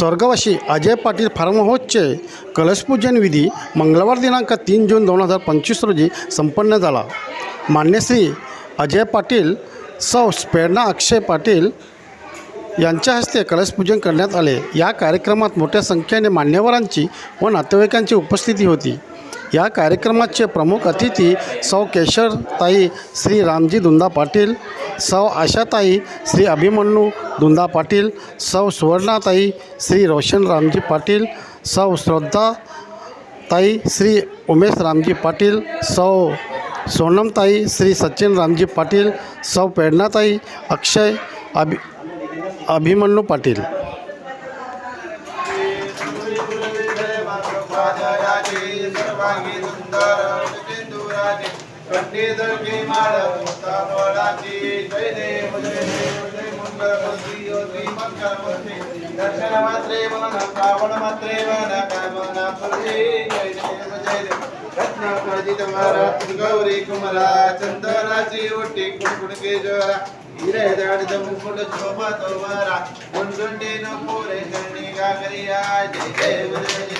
स्वर्गवासी अजय पाटील फार्म हाऊसचे कलशपूजन विधी मंगळवार दिनांक तीन जून दोन हजार पंचवीस रोजी संपन्न झाला. मान्य श्री अजय पाटील सौ प्रेरणा अक्षय पाटील यांच्या हस्ते कलशपूजन करण्यात आले. या कार्यक्रमात मोठ्या संख्येने मान्यवरांची व नातेवाईकांची उपस्थिती होती. या कार्यक्रमाचे प्रमुख अतिथी सौ केशरताई श्री रामजी दुंदा पाटील सौ आशाताई श्री अभिमन्यू दुंदा पाटील सौ सुवर्णाताई श्री रोशन रामजी पाटील सौ श्रद्धाताई श्री उमेश रामजी पाटील सौ सोनमताई श्री सचिन रामजी पाटील सौ प्रेरणाताई अक्षय अभि अभिमन्यू पाटील। सर्वांगी सुंदर। దర్శన మాత్రేవ శ్రావణ మాత్రేవ నా కామనా జయ దేవ జయ దేవ రత్నపరజిత మహారాజ్ గౌరీ కుమరా చందరాజీ ఒట్టి కుడుకుడికి జోరా ಹಿರೇದಾಡಿದ ಮುಕುಟ ಶೋಭ ತೋಮರ ಮುಂದುಂಡಿನ ಪೂರೈಸಣಿಗಾಗರಿಯ ಜಯ ದೇವ ಜಯ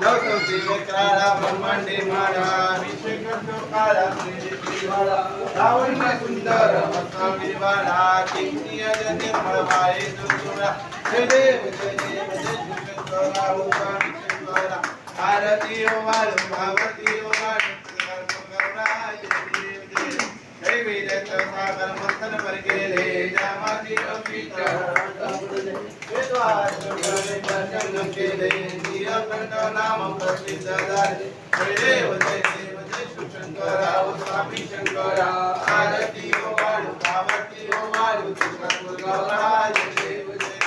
मात्रे मन ब्रह्मांडे माळा विश्वकर्तो काळा लावण्य सुंदर मस्त दुर्गुणा देव जय देव जय आरती ओ वाळू भावती ओ वेदत सागर मंथन पर गेले जामाची केले नाम प्रसिद्ध झाले देव जय देव जय शिवशंकरा ओ स्वामी शंकरा आरती ओ वाळू भावती ओ वाळू तुझा गौरा जय देव जय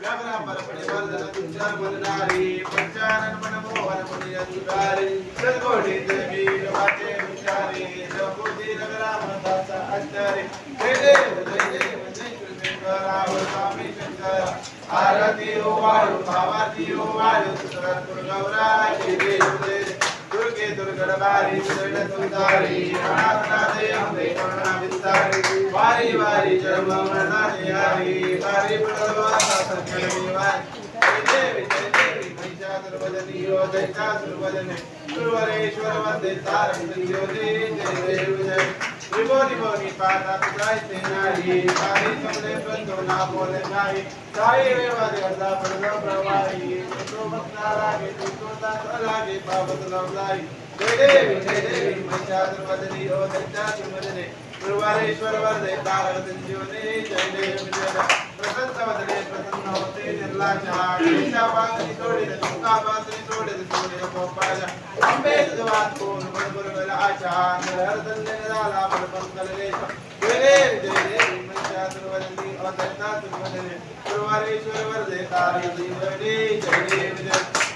व्याघ्रा परपणे वर्धन तुझ्या मननारी पंचानन मन मोहन मुनी अंगारे सद्गोडी देवी वाचे विचारे जगुदी नगरा मनदाचा आचार्य जय देव जय देव जय कृष्णेश्वरा ओ स्वामी शंकरा आरती ओ वाळू भावाती ओ वाळू तुझा गौरा जय देव जय देव. दुर्गे दुर्गडबारी दुर्ग सुंदारी राणानादे अंबे करुणा विस्तारी वारी वारी जन्म मरणारी हरी वारी पडलवासा संकट वारी जय देवी जय देवी महिषासुरवदनी यो दैत्यासुरवदने वंदे तारक योगी जय देव जय त्रिभुवनी भवनी पाता तुझाय सेनारी सारी समले बंधो ना बोले नाही साई रेवादे अर्धा पडलो तो भक्ता लागे तो दास लागे पावत लवलाई देवी जय देवी महिषासुरवदनी यो दैत्यासुरवदने गुरुवारेश्वर वरदे तारक संजीवनी जय देव जय देव प्रसन्न वदने प्रसन्न होते निर्लाजा केशा बांगनी सोडिले तुका बांगनी सोडिले सोडिले गोपाजा अंबे तुझवात कोण बरोबर वेला आशा हरदंडे झाला बरोबर कलले जय देव जय देव महिषासुरवदनी अवतरता गुरुवारेश्वर वरदे तारक संजीवनी जय देव।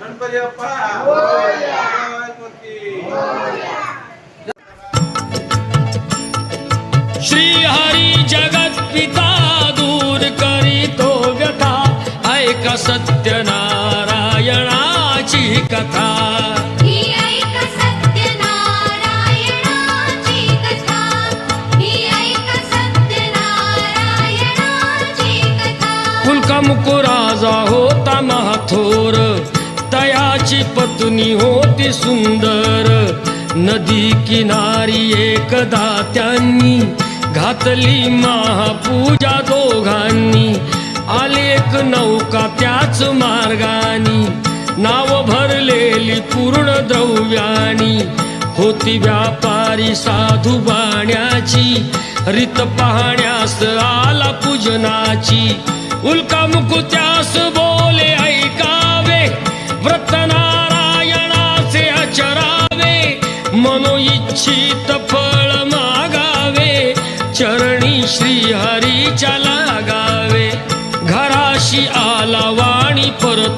गणपती श्री हरी जगत पिता दूर करीतो व्यथा ऐका सत्य नारायणाची कथा. थोर तयाची पत्नी होती सुंदर. नदी किनारी एकदा त्यांनी घातली महापूजा दोघांनी. आलेख नौका त्याच मार्गानी. नाव भरलेली पूर्ण द्रव्याणी होती व्यापारी साधू बाण्याची. रीत पाहण्यास आला पूजनाची. उल्का मुकुत्यास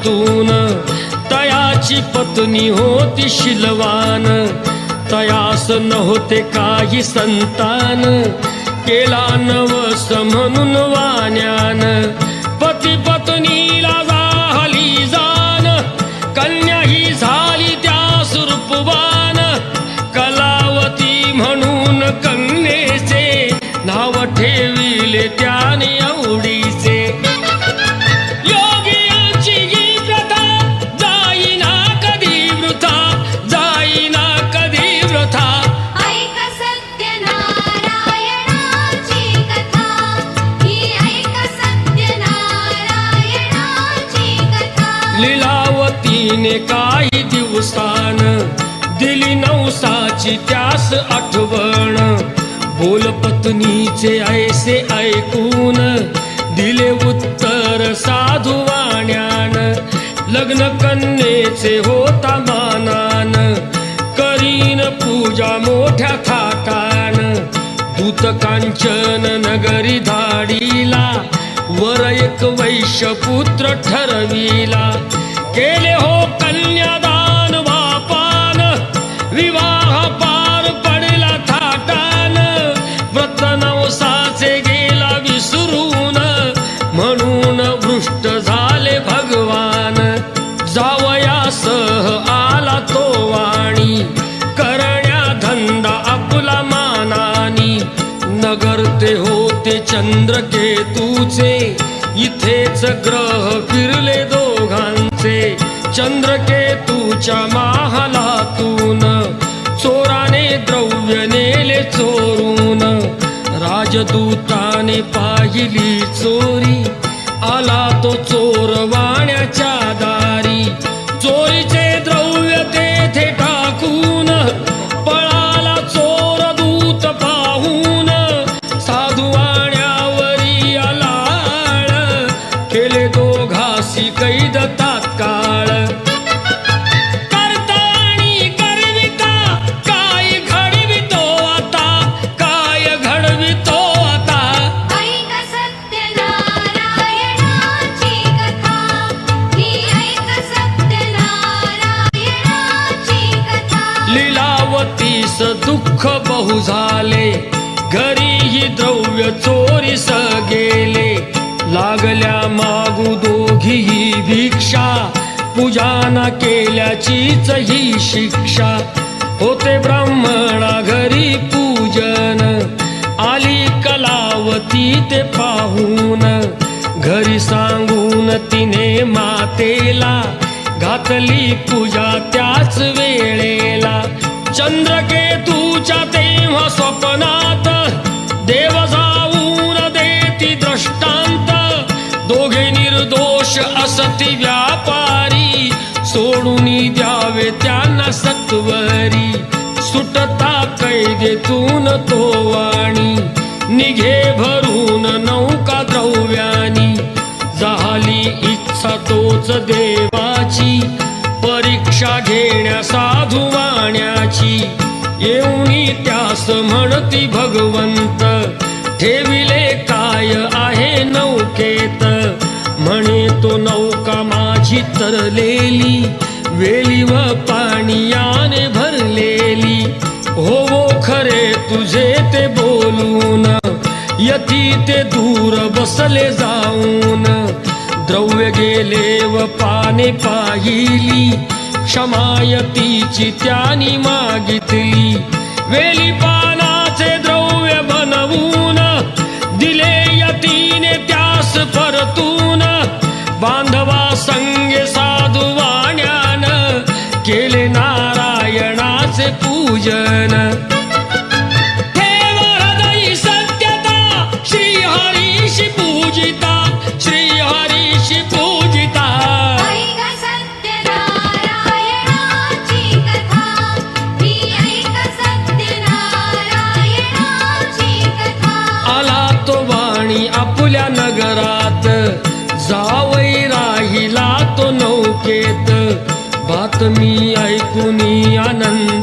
परतून तयाची पत्नी होती शिलवान. तयास नव्हते काही संतान. केला नवस म्हणून वाण्यान. पती पत्नीला नवसाची त्यास आठवण. बोल पत्नीचे ऐसे ऐकून. दिले उत्तर साधू वाण्यान. लग्न कन्येचे होता मानान. करीन पूजा मोठ्या थाटान. दूत कांचन नगरी धाडीला. वर एक वैश्य पुत्र ठरविला. केले हो कन्यादान वापान विवाह चंद्रकेतूचे इथेच ग्रह फिरले दोघांचे. चंद्रकेतूच्या महालातून चोराने द्रव्य नेले चोरून. राजदूताने पाहिली चोरी आला तो चोर झाले. घरीही द्रव्य चोरीस गेले लागल्या मागू दोघीही भिक्षा. पूजाना केल्याचीच ही शिक्षा. होते ब्राह्मणा घरी पूजन. आली कलावती ते पाहून. घरी सांगून तिने मातेला घातली पूजा त्याच वेळेला. चंद्रकेतूच्या तेव्हा स्वप्नात देव जाऊन देती दृष्टांत. दोघे निर्दोष असती व्यापारी सोडून द्यावे त्यांना सत्वरी. सुटता कैदेतून तो वाणी निघे भरून नौका द्रव्यानी. झाली इच्छा तोच देवाची परीक्षा घेण्या साधू वाण्याची. येऊन त्यास म्हणती भगवंत. ठेविले काय आहे नौकेत? म्हणे तो नौका माझी तरलेली. वेली व पाणीयाने भरलेली. होवो खरे तुझे ते बोलून. यती ते दूर बसले जाऊन. द्रव्य गेले व पाने पाहिली. क्षमायतीची त्यानी मागितली. वेली मी ऐकून आनंद